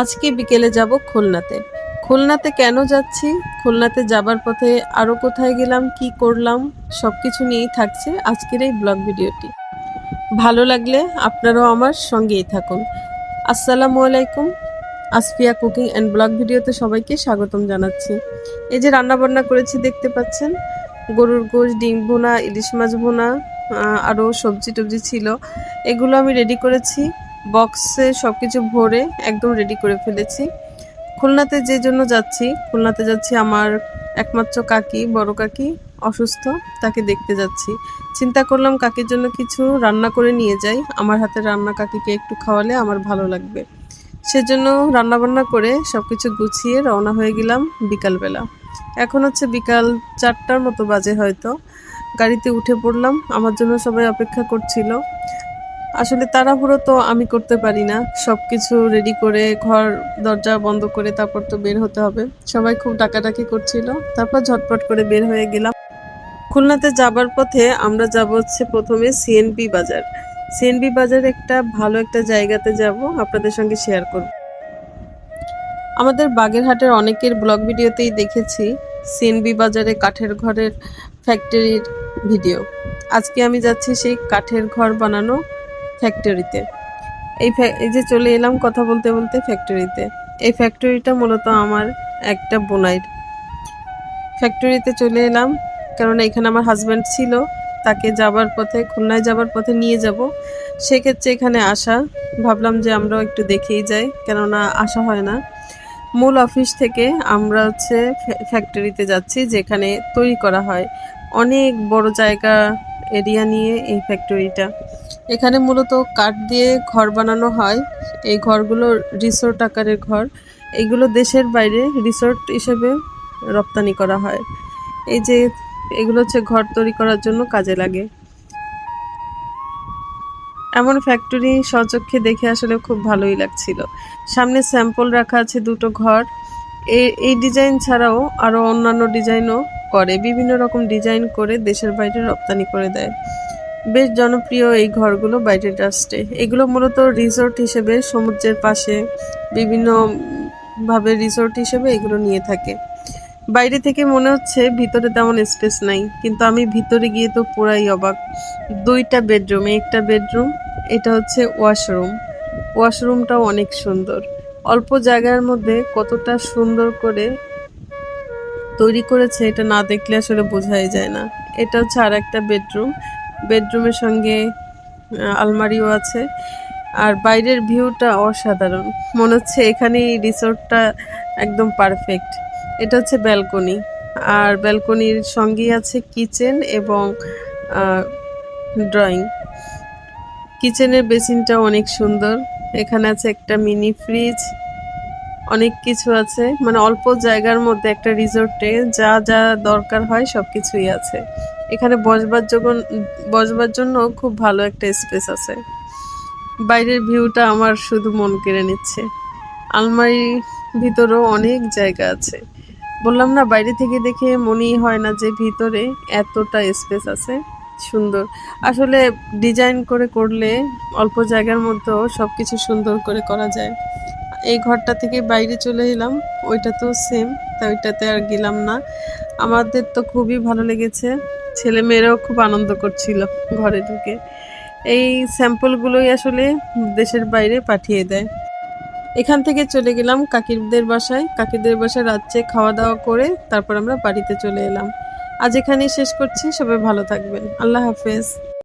আজকে বিকেলে যাব খুলনাতে। খুলনাতে কেন যাচ্ছি? খুলনাতে যাবার পথে আরও কোথায় গেলাম, কি করলাম সব কিছু নিয়েই থাকছে আজকের এই ব্লগ ভিডিওটি। ভালো লাগলে আপনারাও আমার সঙ্গেই থাকুন। আসসালামু আলাইকুম। আসফিয়া কুকিং অ্যান্ড ব্লগ ভিডিওতে সবাইকে স্বাগতম জানাচ্ছি। এই যে রান্না বান্না করেছি দেখতে পাচ্ছেন। গরুর গোশ, ডিম ভুনা, ইলিশ মাছ ভুনা আরও সবজি টবজি ছিল। এগুলো আমি রেডি করেছি। বক্সে সব কিছু ভরে একদম রেডি করে ফেলেছি। খুলনাতে যে জন্য যাচ্ছি, খুলনাতে যাচ্ছি আমার একমাত্র কাকি, বড় কাকি, অসুস্থ, তাকে দেখতে যাচ্ছি। চিন্তা করলাম কাকির জন্য কিছু রান্না করে নিয়ে যাই। আমার হাতে রান্না কাকিকে একটু খাওয়ালে আমার ভালো লাগবে। সেজন্য রান্না বান্না করে সব কিছু গুছিয়ে রওনা হয়ে গেলাম বিকালবেলা। এখন হচ্ছে বিকাল চারটার মতো বাজে হয়তো। গাড়িতে উঠে পড়লাম। আমার জন্য সবাই অপেক্ষা করছিল। আসলে তাড়াহুড়ো তো আমি করতে পারি না। সব কিছু রেডি করে ঘর, দরজা বন্ধ করে তারপর তো বের হতে হবে। সবাই খুব ডাকাডাকি করছিল। তারপর ঝটপট করে বের হয়ে গেলাম। খুলনাতে যাবার পথে আমরা যাব হচ্ছে প্রথমে সিএনপি বাজার। সিএনপি বাজার একটা ভালো একটা জায়গাতে যাব, আপনাদের সঙ্গে শেয়ার করব। আমাদের বাগেরহাটের অনেকের ব্লগ ভিডিওতেই দেখেছি সিএনবি বাজারে কাঠের ঘরের ফ্যাক্টরির ভিডিও আজকে আমি যাচ্ছি সেই কাঠের ঘর বানানো ফ্যাক্টরিতে এই এই যে চলে এলাম কথা বলতে বলতে ফ্যাক্টরিতে এই ফ্যাক্টরিটা মূলত আমার একটা বোনাইর ফ্যাক্টরিতে চলে এলাম, কারণ এখানে আমার হাজব্যান্ড ছিল। তাকে যাবার পথে, খুলনায় যাবার পথে নিয়ে যাব। সেক্ষেত্রে এখানে আসা, ভাবলাম যে আমরাও একটু দেখেই যাই, কেননা আসা হয় না। মূল অফিস থেকে আমরা হচ্ছে ফ্যা- ফ্যাক্টরিতে যাচ্ছি, যেখানে তৈরি করা হয়। অনেক বড় জায়গা এরিয়া নিয়ে এই ফ্যাক্টরিটা এখানে মূলত কাঠ দিয়ে ঘর বানানো হয়। এই ঘরগুলো রিসোর্ট আকারের ঘর। এগুলো দেশের বাইরে রিসোর্ট হিসেবে রপ্তানি করা হয়। এই যে এগুলো হচ্ছে ঘর তৈরি করার জন্য কাজে লাগে। এমন ফ্যাক্টরি সচক্ষে দেখে আসলে খুব ভালোই লাগছিল। সামনে স্যাম্পল রাখা আছে দুটো ঘর। এই এই ডিজাইন ছাড়াও আরও অন্যান্য ডিজাইনও করে, বিভিন্ন রকম ডিজাইন করে দেশের বাইরে রপ্তানি করে দেয়। বেশ জনপ্রিয় এই ঘরগুলো বাইরের রাষ্ট্রে এগুলো মূলত রিসোর্ট হিসেবে সমুদ্রের পাশে বিভিন্ন ভাবে রিসোর্ট হিসেবে এগুলো নিয়ে থাকে। বাইরে থেকে মনে হচ্ছে ভিতরে তেমন স্পেস নাই, কিন্তু আমি ভিতরে গিয়ে তো পুরাই অবাক। দুইটা বেডরুম, একটা বেডরুম, এটা হচ্ছে ওয়াশরুম। ওয়াশরুমটাও অনেক সুন্দর। অল্প জায়গার মধ্যে কতটা সুন্দর করে তৈরি করেছে, এটা না দেখলে আসলে বোঝাই যায় না। এটা হচ্ছে আর একটা বেডরুম। বেডরুমের সঙ্গে আলমারিও আছে। আর বাইরের ভিউটা অসাধারণ। মনে হচ্ছে এখানেই রিসোর্টটা একদম পারফেক্ট। এটা হচ্ছে ব্যালকনি। আর ব্যালকনির সঙ্গেই আছে কিচেন এবং ড্রয়িং। কিচেনের বেসিনটা অনেক সুন্দর। এখানে আছে একটা মিনি ফ্রিজ। অনেক কিছু আছে। মানে অল্প জায়গার মধ্যে একটা রিসোর্টে যা যা দরকার হয় সব কিছুই আছে। এখানে বসবার যখন, বসবার জন্য খুব ভালো একটা স্পেস আছে। বাইরের ভিউটা আমার শুধু মন কেড়ে নিচ্ছে। আলমারির ভিতরেও অনেক জায়গা আছে। বললাম না, বাইরে থেকে দেখে মনেই হয় না যে ভিতরে এতটা স্পেস আছে। সুন্দর। আসলে ডিজাইন করে করলে অল্প জায়গার মধ্যেও সব কিছু সুন্দর করে করা যায়। এই ঘরটা থেকে বাইরে চলে এলাম, ওইটা তো সেম তা ওইটাতে আর গেলাম না। আমাদের তো খুবই ভালো লেগেছে, ছেলে মেয়েরাও খুব আনন্দ করছিল ঘরে ঢুকে। এই স্যাম্পলগুলোই আসলে দেশের বাইরে পাঠিয়ে দেয়। এখান থেকে চলে গেলাম কাকিরদের বাসায় কাকিরদের বাসায় রাত্রে খাওয়া দাওয়া করে তারপর আমরা বাড়িতে চলে এলাম। আজ এখানেই শেষ করছি, সবাই ভালো থাকবেন। আল্লাহ হাফেজ।